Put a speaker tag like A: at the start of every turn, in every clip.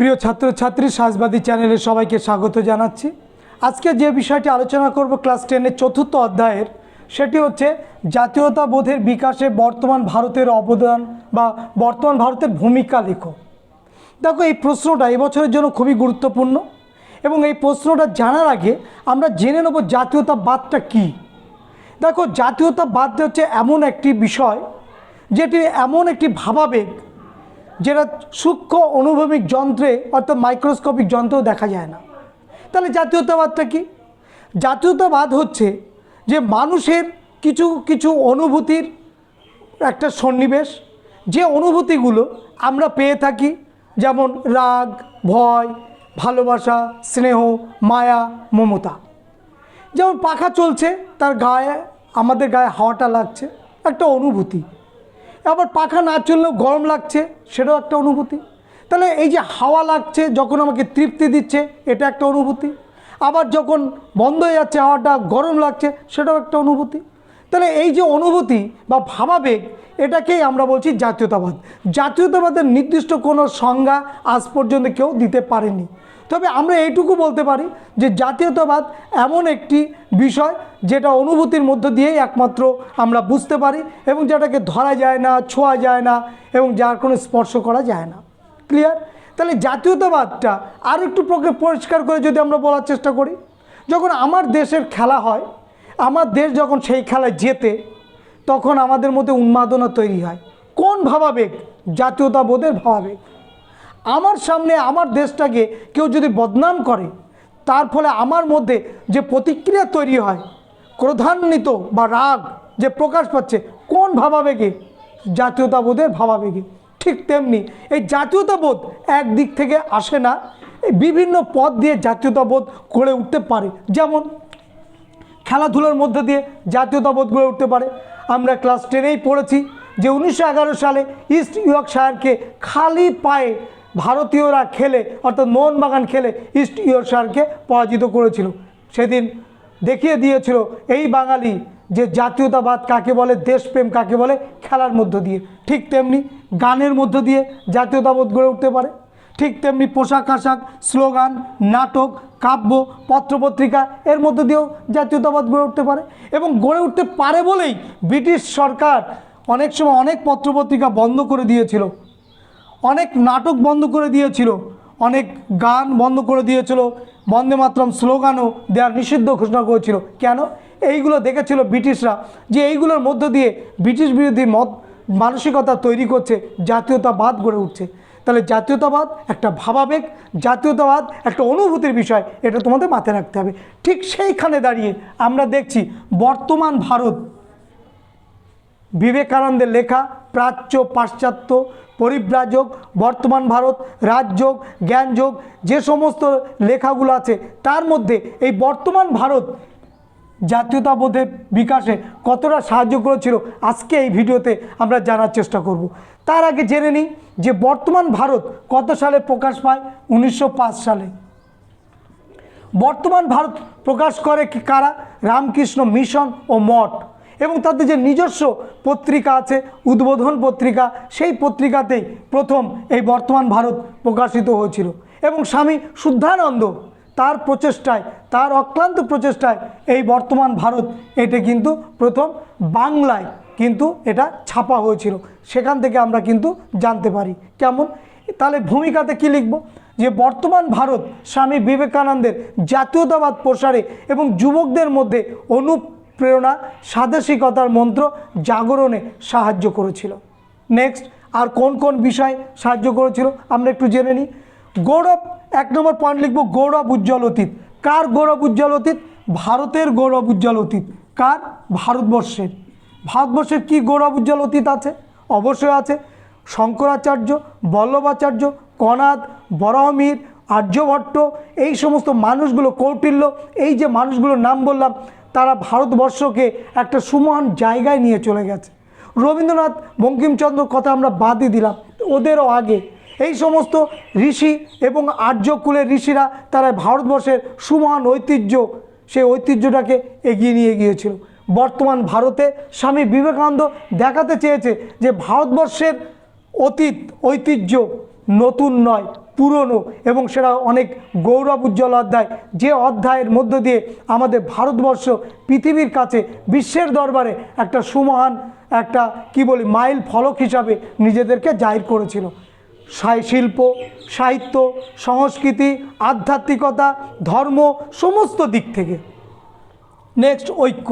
A: প্রিয় ছাত্রছাত্রী, সাজবাদী চ্যানেলে সবাইকে স্বাগত জানাচ্ছি। আজকে যে বিষয়টি আলোচনা করব ক্লাস টেনের চতুর্থ অধ্যায়ের, সেটি হচ্ছে জাতীয়তাবোধের বিকাশে বর্তমান ভারতের অবদান বা বর্তমান ভারতের ভূমিকা লেখো। দেখো, এই প্রশ্নটা এবছরের জন্য খুবই গুরুত্বপূর্ণ এবং এই প্রশ্নটা জানার আগে আমরা জেনে নেব জাতীয়তাবাদটা কী। দেখো, জাতীয়তাবাদ হচ্ছে এমন একটি বিষয় যেটি এমন একটি ভাবাবেগ যেটা সূক্ষ্ম অনুভবিক যন্ত্রে অর্থাৎ মাইক্রোস্কোপিক যন্ত্রেও দেখা যায় না। তাহলে জাতীয়তাবাদটা কি? জাতীয়তাবাদ হচ্ছে যে মানুষের কিছু কিছু অনুভূতির একটা সন্নিবেশ, যে অনুভূতিগুলো আমরা পেয়ে থাকি, যেমন রাগ, ভয়, ভালোবাসা, স্নেহ, মায়া, মমতা। যেমন পাখা চলছে, তার গায়ে, আমাদের গায়ে হাওয়াটা লাগছে, একটা অনুভূতি। আবার পাখা না চললেও গরম লাগছে, সেটাও একটা অনুভূতি। তাহলে এই যে হাওয়া লাগছে, যখন আমাকে তৃপ্তি দিচ্ছে, এটা একটা অনুভূতি। আবার যখন বন্ধ হয়ে যাচ্ছে, হাওয়াটা গরম লাগছে, সেটাও একটা অনুভূতি। তাহলে এই যে অনুভূতি বা ভাবাবেগ, এটাকেই আমরা বলছি জাতীয়তাবাদ। জাতীয়তাবাদের নির্দিষ্ট কোনো সংজ্ঞা আজ পর্যন্ত কেউ দিতে পারেনি। তবে আমরা এইটুকু বলতে পারি যে জাতীয়তাবাদ এমন একটি বিষয় যেটা অনুভূতির মধ্য দিয়েই একমাত্র আমরা বুঝতে পারি এবং যেটাকে ধরা যায় না, ছোঁয়া যায় না এবং যার কোনো স্পর্শ করা যায় না। ক্লিয়ার তাহলে জাতীয়তাবাদটা আর একটু পরিষ্কার করে যদি আমরা বলার চেষ্টা করি, যখন আমার দেশের খেলা হয়, আমার দেশ যখন সেই খেলায় জেতে, তখন আমাদের মধ্যে উন্মাদনা তৈরি হয়। কোন ভাবাবেগ? জাতীয়তাবোধের ভাবাবেগ। আমার সামনে আমার দেশটাকে কেউ যদি বদনাম করে, তার ফলে আমার মধ্যে যে প্রতিক্রিয়া তৈরি হয়, ক্রোধান্বিত বা রাগ যে প্রকাশ পাচ্ছে, কোন ভাবাবেগে জাতীয়তাবোধের ভাবাবেগে ঠিক তেমনি এই জাতীয়তাবোধ একদিক থেকে আসে না বিভিন্ন পথ দিয়ে জাতীয়তাবোধ গড়ে উঠতে পারে। যেমন খেলাধুলার মধ্যে দিয়ে জাতীয়তাবোধ গড়ে উঠতে পারে। আমরা ক্লাস টেনেই পড়েছি যে উনিশশো এগারো সালে ইস্ট ইয়র্কশায়ারকে খালি পায়ে ভারতীয়রা খেলে, অর্থাৎ মোহনবাগান খেলে ইস্ট ইয়র্কশায়ারকে পরাজিত করেছিল। সেদিন দেখিয়ে দিয়েছিল এই বাঙালি যে জাতীয়তাবাদ কাকে বলে, দেশপ্রেম কাকে বলে, খেলার মধ্য দিয়ে। ঠিক তেমনি গানের মধ্য দিয়ে জাতীয়তাবোধ গড়ে উঠতে পারে। ঠিক তেমনি পোশাক আশাক, স্লোগান, নাটক, কাব্য, পত্রপত্রিকা এর মধ্য দিয়েও জাতীয়তাবাদ গড়ে উঠতে পারে এবং গড়ে উঠতে পারে বলেই ব্রিটিশ সরকার অনেক সময় অনেক পত্রপত্রিকা বন্ধ করে দিয়েছিল। অনেক নাটক বন্ধ করে দিয়েছিল, অনেক গান বন্ধ করে দিয়েছিল, বন্দে মাতরম স্লোগানও দেওয়ার নিষিদ্ধ ঘোষণা করেছিল। কেন? এইগুলো দেখেছিল ব্রিটিশরা, যে এইগুলোর মধ্য দিয়ে ব্রিটিশ বিরোধী মত মানসিকতা তৈরি করছে, জাতীয়তাবাদ গড়ে উঠছে। তাহলে জাতীয়তাবাদ একটা ভাবাবেগ, জাতীয়তাবাদ একটা অনুভূতির বিষয়, এটা তোমাদের মাথায় রাখতে হবে। ঠিক সেইখানে দাঁড়িয়ে আমরা দেখছি বর্তমান ভারত, বিবেকানন্দের লেখা প্রাচ্য পাশ্চাত্য পরিব্রাজক, বর্তমান ভারত, রাজযোগ, জ্ঞানযোগ, যে সমস্ত লেখাগুলো আছে, তার মধ্যে এই বর্তমান ভারত জাতীয়তাবোধের বিকাশে কতটা সাহায্য করেছিল, আজকে এই ভিডিওতে আমরা জানার চেষ্টা করব। তার আগে জেনে নিই যে বর্তমান ভারত কত সালে প্রকাশ পায়? উনিশশো পাঁচ সালে। বর্তমান ভারত প্রকাশ করে কারা? রামকৃষ্ণ মিশন ও মঠ। এবং তাদের যে নিজস্ব পত্রিকা আছে, উদ্বোধন পত্রিকা, সেই পত্রিকাতেই প্রথম এই বর্তমান ভারত প্রকাশিত হয়েছিল। এবং স্বামী শুদ্ধানন্দ তার প্রচেষ্টায়, তার অক্লান্ত প্রচেষ্টায় এই বর্তমান ভারত এটা কিন্তু প্রথম বাংলায় কিন্তু এটা ছাপা হয়েছিল। সেখান থেকে আমরা কিন্তু জানতে পারি। কেমন? তাহলে ভূমিকাতে কি লিখব? যে বর্তমান ভারত স্বামী বিবেকানন্দের জাতীয়তাবাদ প্রসারে এবং যুবকদের মধ্যে অনুপ্রেরণা স্বাদেশিকতার মন্ত্র জাগরণে সাহায্য করেছিল। নেক্সট আর কোন কোন বিষয় সাহায্য করেছিল আমরা একটু জেনে নিই। গৌরব, এক নম্বর পয়েন্ট লিখব, গৌরব উজ্জ্বল অতীত। কার গৌরব উজ্জ্বল অতীত? ভারতের গৌরব উজ্জ্বল অতীত। কার? ভারতবর্ষের। ভারতবর্ষের কি গৌরব উজ্জ্বল অতীত আছে? অবশ্যই আছে। শঙ্করাচার্য, বল্লভাচার্য, কনাদ বরাহমির আর্যভট্ট, এই সমস্ত মানুষগুলো কৌটিল্য, এই যে মানুষগুলোর নাম বললাম তারা ভারতবর্ষকে একটা সুমহান জায়গায় নিয়ে চলে গেছে। রবীন্দ্রনাথ বঙ্কিমচন্দ্র কথা আমরা বাদই দিলাম। ওদেরও আগে এই সমস্ত ঋষি এবং আর্যকুলের ঋষিরা তারা ভারতবর্ষের সুমহান ঐতিহ্য, সেই ঐতিহ্যটাকে এগিয়ে নিয়ে গিয়েছিল। বর্তমান ভারতে স্বামী বিবেকানন্দ দেখাতে চেয়েছে যে ভারতবর্ষের অতীত ঐতিহ্য নতুন নয় পুরনো এবং সেটা অনেক গৌরব উজ্জ্বল অধ্যায়। যে অধ্যায়ের মধ্য দিয়ে আমাদের ভারতবর্ষ পৃথিবীর কাছে বিশ্বের দরবারে একটা সুমহান, একটা কি বলি, মাইল ফলক হিসাবে নিজেদেরকে জাহির করেছিল। শিল্প, সাহিত্য, সংস্কৃতি, আধ্যাত্মিকতা, ধর্ম, সমস্ত দিক থেকে। নেক্সট ঐক্য।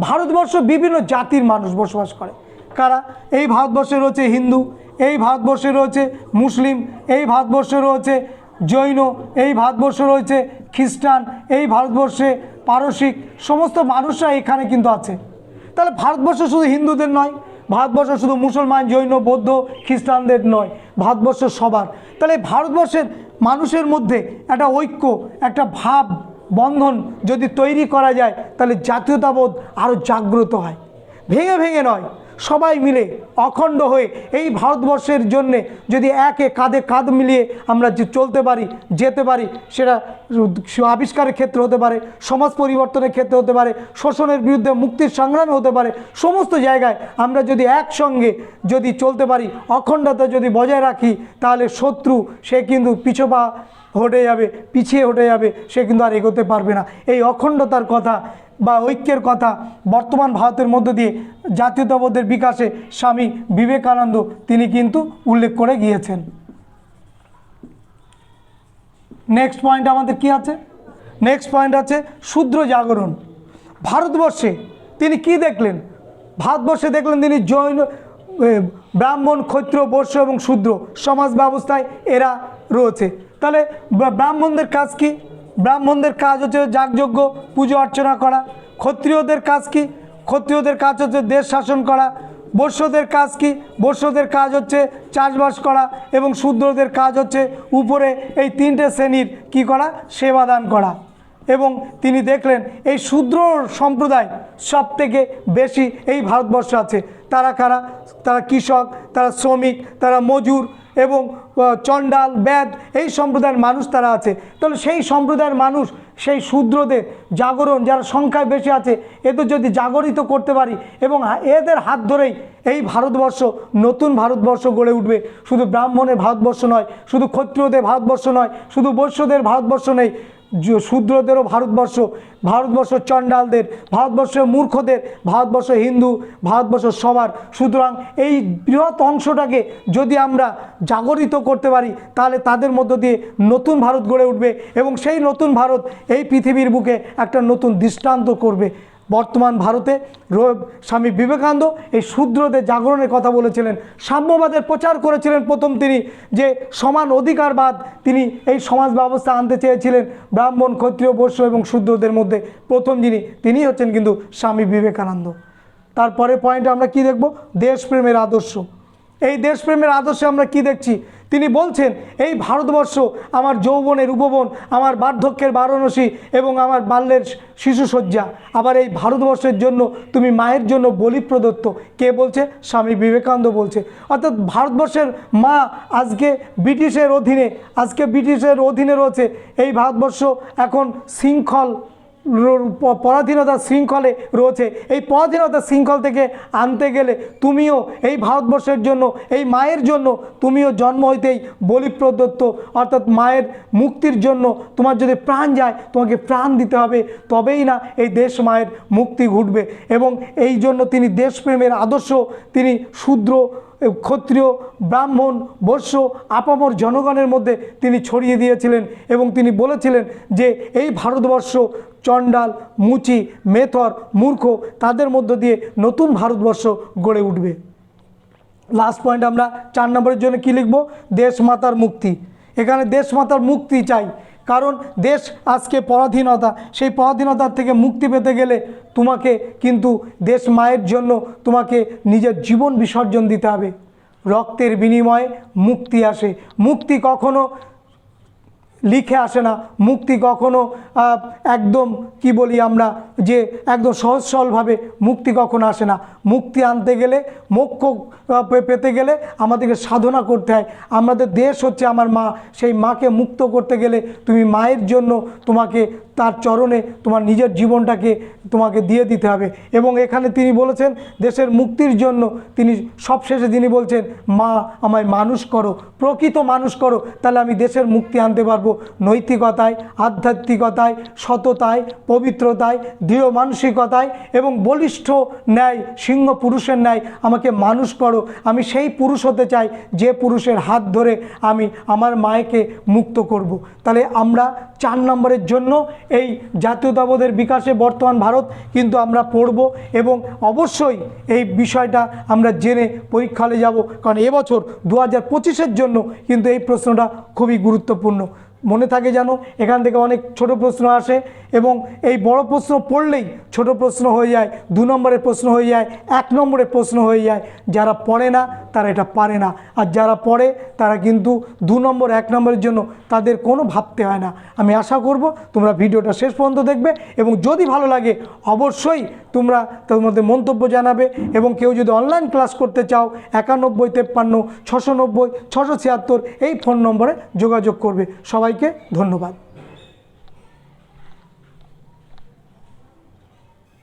A: ভারতবর্ষ বিভিন্ন জাতির মানুষ বসবাস করে। কারা? এই ভারতবর্ষে রয়েছে হিন্দু এই ভারতবর্ষে রয়েছে মুসলিম, এই ভারতবর্ষে রয়েছে জৈন, এই ভারতবর্ষে রয়েছে খ্রিস্টান, এই ভারতবর্ষে পারসিক, সমস্ত মানুষরা এখানে কিন্তু আছে। তাহলে ভারতবর্ষ শুধু হিন্দুদের নয়, ভারতবর্ষ শুধু মুসলমান, জৈন, বৌদ্ধ, খ্রিস্টানদের নয়, ভারতবর্ষ সবার। তাহলে ভারতবর্ষের মানুষের মধ্যে একটা ঐক্য, একটা ভাব, বন্ধন যদি তৈরি করা যায়, তাহলে জাতীয়তাবোধ আরও জাগ্রত হয়। ভেঙে ভেঙে নয় সবাই মিলে অখণ্ড হয়ে এই ভারতবর্ষের জন্যে যদি একে কাঁধে কাঁধ মিলিয়ে আমরা যে চলতে পারি, যেতে পারি, সেটা আবিষ্কারের ক্ষেত্রে হতে পারে, সমাজ পরিবর্তনের ক্ষেত্রে হতে পারে, শোষণের বিরুদ্ধে মুক্তির সংগ্রামে হতে পারে, সমস্ত জায়গায় আমরা যদি একসঙ্গে যদি চলতে পারি, অখণ্ডতা যদি বজায় রাখি, তাহলে শত্রু সে কিন্তু পিছপা হটে যাবে, পিছিয়ে হটে যাবে, সে কিন্তু আর এগোতে পারবে না। এই অখণ্ডতার কথা বা ঐক্যের কথা বর্তমান ভারতের মধ্য দিয়ে জাতীয়তাবোধের বিকাশে স্বামী বিবেকানন্দ তিনি কিন্তু উল্লেখ করে গিয়েছেন। নেক্সট পয়েন্ট আমাদের কি আছে? নেক্সট পয়েন্ট আছে শূদ্র জাগরণ। ভারতবর্ষে তিনি কি দেখলেন? ভারতবর্ষে দেখলেন তিনি জৈন ব্রাহ্মণ ক্ষত্র বর্ষ এবং শূদ্র সমাজ ব্যবস্থায় এরা রয়েছে। তাহলে ব্রাহ্মণদের কাজ কি? ব্রাহ্মণদের কাজ হচ্ছে যাগযজ্ঞ, পুজো অর্চনা করা। ক্ষত্রিয়দের কাজ কি? ক্ষত্রিয়দের কাজ হচ্ছে দেশ শাসন করা। বৈশ্যদের কাজ কি? বৈশ্যদের কাজ হচ্ছে চাষবাস করা এবং শূদ্রদের কাজ হচ্ছে উপরে এই তিনটে শ্রেণির কি করা? সেবাদান করা। এবং তিনি দেখলেন এই শূদ্র সম্প্রদায় সব থেকে বেশি এই ভারতবর্ষ আছে। তারা কারা? তারা কৃষক, তারা শ্রমিক, তারা মজুর এবং চণ্ডাল ব্যাদ এই সম্প্রদায়ের মানুষ তারা আছে। তাহলে সেই সম্প্রদায়ের মানুষ, সেই শূদ্রদের জাগরণ, যারা সংখ্যায় বেশি আছে, এদের যদি জাগরিত করতে পারি এবং এদের হাত ধরেই এই ভারতবর্ষ, নতুন ভারতবর্ষ গড়ে উঠবে। শুধু ব্রাহ্মণের ভারতবর্ষ নয়, শুধু ক্ষত্রিয়দের ভারতবর্ষ নয়, শুধু বৈশ্যদের ভারতবর্ষ নেই শূদ্রদেরও ভারতবর্ষ ভারতবর্ষ চণ্ডালদের ভারতবর্ষের মূর্খদের, ভারতবর্ষ হিন্দু, ভারতবর্ষ সবার। সুতরাং এই বৃহৎ অংশটাকে যদি আমরা জাগরিত করতে পারি, তাহলে তাদের মধ্য দিয়ে নতুন ভারত গড়ে উঠবে এবং সেই নতুন ভারত এই পৃথিবীর বুকে একটা নতুন দৃষ্টান্ত করবে। বর্তমান ভারতে স্বামী বিবেকানন্দ এই শূদ্রদের জাগরণের কথা বলেছিলেন, সাম্যবাদের প্রচার করেছিলেন প্রথম তিনি যে সমান অধিকারবাদ তিনি এই সমাজ ব্যবস্থা আনতে চেয়েছিলেন, ব্রাহ্মণ, ক্ষত্রিয়, বৈশ্য এবং শূদ্রদের মধ্যে প্রথম যিনি তিনি হচ্ছেন কিন্তু স্বামী বিবেকানন্দ। তারপরে পয়েন্টে আমরা কি দেখব? দেশপ্রেমের আদর্শ। এই দেশপ্রেমের আদর্শে আমরা কি দেখছি? তিনি বলছেন, এই ভারতবর্ষ আমার যৌবনের উপবন, আমার বার্ধক্যের বারাণসী এবং আমার বাল্যের শিশুসজ্জা। আবার এই ভারতবর্ষের জন্য তুমি মায়ের জন্য বলি প্রদত্ত কে বলছে? স্বামী বিবেকানন্দ বলছে। অর্থাৎ ভারতবর্ষের মা আজকে ব্রিটিশের অধীনে, আজকে ব্রিটিশের অধীনে রয়েছে। এই ভারতবর্ষ এখন শৃঙ্খল পরাধীনতার শৃঙ্খলে রয়েছে। এই পরাধীনতার শৃঙ্খল থেকে আনতে গেলে তুমিও এই ভারতবর্ষের জন্য, এই মায়ের জন্য তুমিও জন্ম হইতেই বলি প্রদত্ত অর্থাৎ মায়ের মুক্তির জন্য তোমার যদি প্রাণ যায়, তোমাকে প্রাণ দিতে হবে, তবেই না এই দেশ মায়ের মুক্তি ঘটবে। এবং এই জন্য তিনি দেশপ্রেমের আদর্শ, তিনি শূদ্র ক্ষত্রিয়, ব্রাহ্মণ বৈশ্য আপামর জনগণের মধ্যে তিনি ছড়িয়ে দিয়েছিলেন এবং তিনি বলেছিলেন যে এই ভারতবর্ষ চণ্ডাল, মুচি, মেথর, মূর্খ তাদের মধ্য দিয়ে নতুন ভারতবর্ষ গড়ে উঠবে। লাস্ট পয়েন্ট আমরা চার নম্বরের জন্য কী লিখব? দেশ মাতার মুক্তি। এখানে দেশ মাতার মুক্তি চাই। কারণ দেশ আজকে পরাধীনতা। সেই পরাধীনতার থেকে মুক্তি পেতে গেলে তোমাকে কিন্তু দেশ মায়ের জন্য তোমাকে নিজের জীবন বিসর্জন দিতে হবে। রক্তের বিনিময়ে মুক্তি আসে। মুক্তি কখনো লিখে আসে না। মুক্তি কখনো একদম কি বলি আমরা, যে একদম সহজ সরলভাবে মুক্তি কখনো আসে না। মুক্তি আনতে গেলে, মোক্ষ পেতে গেলে আমাদেরকে সাধনা করতে হয়। আমাদের দেশ হচ্ছে আমার মা। সেই মাকে মুক্ত করতে গেলে তুমি মায়ের জন্য তোমাকে তার চরণে তোমার নিজের জীবনটাকে তোমাকে দিয়ে দিতে হবে এবং এখানে তিনি বলেছেন, দেশের মুক্তির জন্য তিনি সবশেষে তিনি বলছেন, মা, আমায় মানুষ করো, প্রকৃত মানুষ করো, তাহলে আমি দেশের মুক্তি আনতে পারব নৈতিকতায়, আধ্যাত্মিকতায়, সততায়, পবিত্রতায়, দৃঢ় মানসিকতায় এবং বলিষ্ঠ ন্যায়, সিংহ পুরুষের ন্যায়, আমাকে মানুষ করো, আমি সেই পুরুষ হতে চাই, যে পুরুষের হাত ধরে আমি আমার মায়েকে মুক্ত করব। তাহলে আমরা চার নম্বরের জন্য এই জাতীয়তাবোধের বিকাশে বর্তমান ভারত কিন্তু আমরা পড়ব এবং অবশ্যই এই বিষয়টা আমরা জেনে পরীক্ষালে যাব। কারণ এবছর দু হাজার পঁচিশের জন্য কিন্তু এই প্রশ্নটা খুবই গুরুত্বপূর্ণ। মনে থাকে যেন এখান থেকে অনেক ছোট প্রশ্ন আসে। এবং এই বড় প্রশ্ন পড়লেই ছোট প্রশ্ন হয়ে যায়, দু নম্বরের প্রশ্ন হয়ে যায়, এক নম্বরের প্রশ্ন হয়ে যায়। যারা পড়ে না, তারা এটা পারে না। আর যারা পড়ে, তারা কিন্তু দু নম্বর, এক নম্বরের জন্য তাদের কোনো ভাবতে হয় না। আমি আশা করব তোমরা ভিডিওটা শেষ পর্যন্ত দেখবে এবং যদি ভালো লাগে, অবশ্যই তোমরা তোমাদের মন্তব্য জানাবে এবং কেউ যদি অনলাইন ক্লাস করতে চাও, একানব্বই, তেপ্পান্ন ছশো নব্বই ছশো ছিয়াত্তর, এই ফোন নম্বরে যোগাযোগ করবে। সবাইকে ধন্যবাদ।